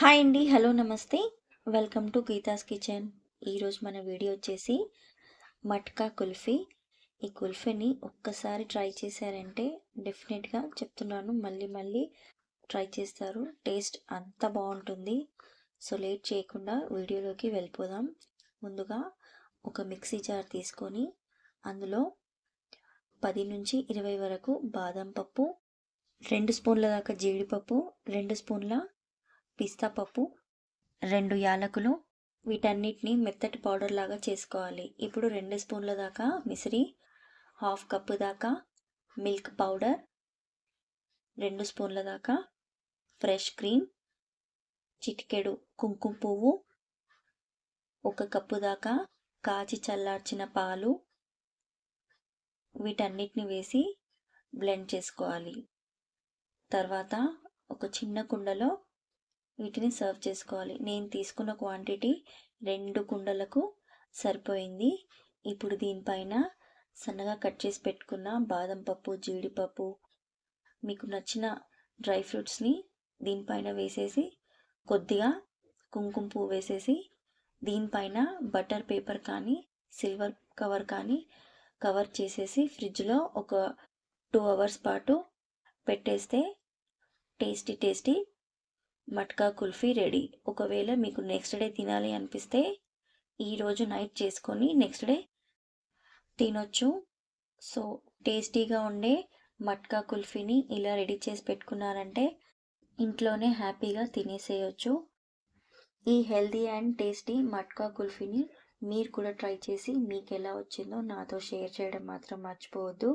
Hi అండి hello namaste. Welcome to Geetha's kitchen. ఈరోజు మన వీడియో వచ్చేసి మట్కా కుల్ఫీ. ఈ కుల్ఫీని ఒక్కసారి ట్రై చేశారంటే డెఫినెట్గా చెప్తున్నాను మళ్ళీ మళ్ళీ ట్రై చేస్తారు. టేస్ట్ అంత బాగుంటుంది. సో లేట్ చేయకుండా వీడియోలోకి వెళ్ళిపోదాం. ముందుగా ఒక మిక్సీ జార్ తీసుకొని అందులో పది నుంచి ఇరవై వరకు బాదం పప్పు రెండు స్పూన్ల దాకా జీడిపప్పు రెండు స్పూన్ల పిస్తా పప్పు రెండు యాలకులు వీటన్నిటిని మెత్తటి పౌడర్ లాగా చేసుకోవాలి. ఇప్పుడు రెండు స్పూన్ల దాకా మిసిరి హాఫ్ కప్పు దాకా మిల్క్ పౌడర్ రెండు స్పూన్ల దాకా ఫ్రెష్ క్రీమ్ చిటికెడు కుంకుమ పువ్వు ఒక కప్పు దాకా కాచి చల్లార్చిన పాలు వీటన్నిటిని వేసి బ్లెండ్ చేసుకోవాలి. తర్వాత ఒక చిన్న కుండలో వీటిని సర్వ్ చేసుకోవాలి. నేను తీసుకున్న క్వాంటిటీ రెండు కుండలకు సరిపోయింది. ఇప్పుడు దీనిపైన సన్నగా కట్ చేసి పెట్టుకున్న బాదం పప్పు జీడిపప్పు మీకు నచ్చిన డ్రై ఫ్రూట్స్ని దీనిపైన వేసేసి కొద్దిగా కుంకుమ పువ్వు వేసేసి దీనిపైన బటర్ పేపర్ కానీ సిల్వర్ కవర్ కానీ కవర్ చేసేసి ఫ్రిడ్జ్లో ఒక టూ అవర్స్ పాటు పెట్టేస్తే tasty tasty matka kulfi ready. ఒకవేళ మీకు నెక్స్ట్ డే తినాలి అనిపిస్తే ఈరోజు నైట్ చేసుకొని నెక్స్ట్ డే తినొచ్చు. సో టేస్టీగా ఉండే మట్కా కుల్ఫీని ఇలా రెడీ చేసి పెట్టుకున్నారంటే ఇంట్లోనే హ్యాపీగా తినేసేయచ్చు. ఈ హెల్దీ అండ్ టేస్టీ మట్కా కుల్ఫీని మీరు కూడా ట్రై చేసి మీకు ఎలా వచ్చిందో నాతో షేర్ చేయడం మాత్రం మర్చిపోవద్దు.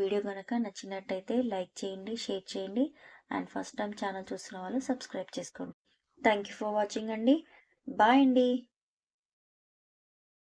వీడియో కనుక నచ్చినట్టయితే లైక్ చేయండి షేర్ చేయండి. అండ్ ఫస్ట్ టైం ఛానల్ చూస్తున్న వాళ్ళు సబ్స్క్రైబ్ చేసుకోండి. థ్యాంక్ యూ ఫర్ వాచింగ్ అండి. బాయ్ అండి.